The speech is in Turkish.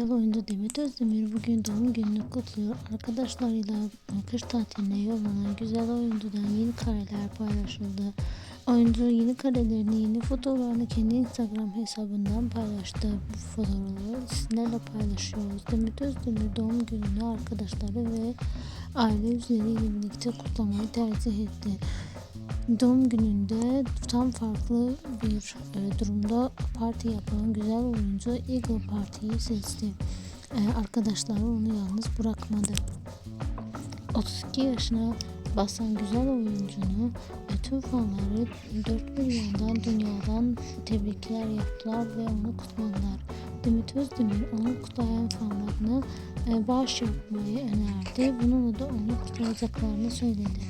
güzel oyuncu Demet Özdemir bugün doğum gününü kutluyor. Arkadaşlarıyla kış tatiline yollanan güzel oyuncudan yeni kareler paylaşıldı. Oyuncu yeni karelerini, yeni fotoğraflarını kendi Instagram hesabından paylaştı. Bu fotoğrafları sizlerle paylaşıyoruz. Demet Özdemir doğum gününü arkadaşları ve aile üzerleriyle birlikte kutlamayı tercih etti. Doğum gününde tam farklı bir e, durumda parti yapan güzel oyuncu Eagle Parti'yi seçti. E, arkadaşları onu yalnız bırakmadı. 32 yaşına basan güzel oyuncunu e, tüm fanları dört bir yandan dünyadan tebrikler yaptılar ve onu kutladılar. Demet Özdemir onu kutlayan fanlarına e, bağış yapmayı önerdi. Bununla da onu kutlayacaklarını söyledi.